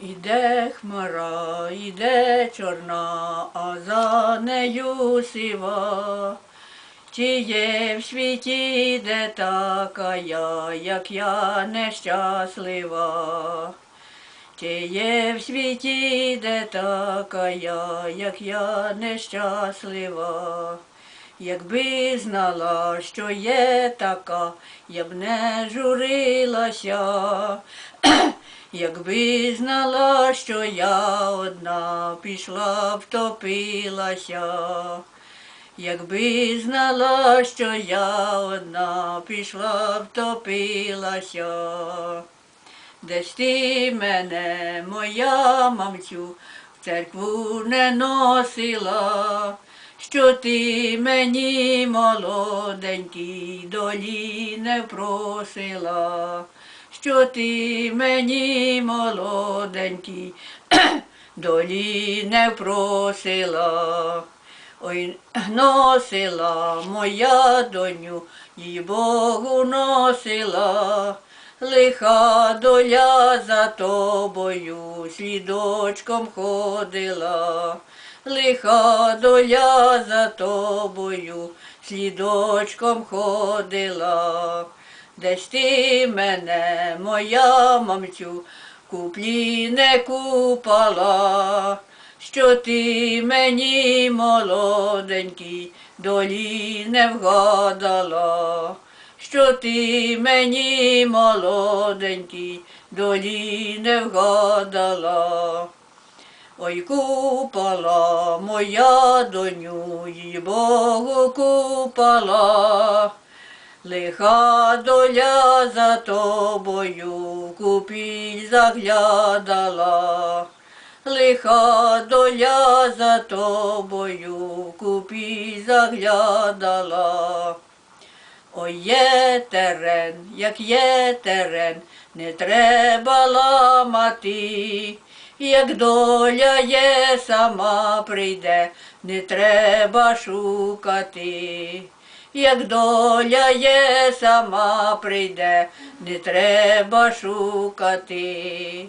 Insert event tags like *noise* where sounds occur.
Іде хмара, іде чорна, а за нею сива. Чи є в світі де така я, як я нещаслива? Чи є в світі де така я, як я нещаслива? Якби знала, що є така, я б не журилася. Якби знала, що я одна пішла втопилася. Якби знала, що я одна пішла втопилася. Десь ти мене, моя мамцю, в церкву не носила, що ти мені молоденький долі не просила, що ти мені молоденький *clears throat* долі не просила. Ой, носила моя доню, їй Богу носила, лиха доля за тобою слідочком ходила, лиха доля за тобою слідочком ходила. Десь ти мене, моя мамцю, куплі не купала, що ти мені молоденький долі не вгадала, що ти мені молоденький долі не вгадала. Ой, купала моя доню, їй Богу купала. Лиха доля за тобою купіль заглядала, лиха доля за тобою купіль заглядала. Ой, є терен, як є терен, не треба ламати, як доля є, сама прийде, не треба шукати. Як доля є, сама прийде, не треба шукати.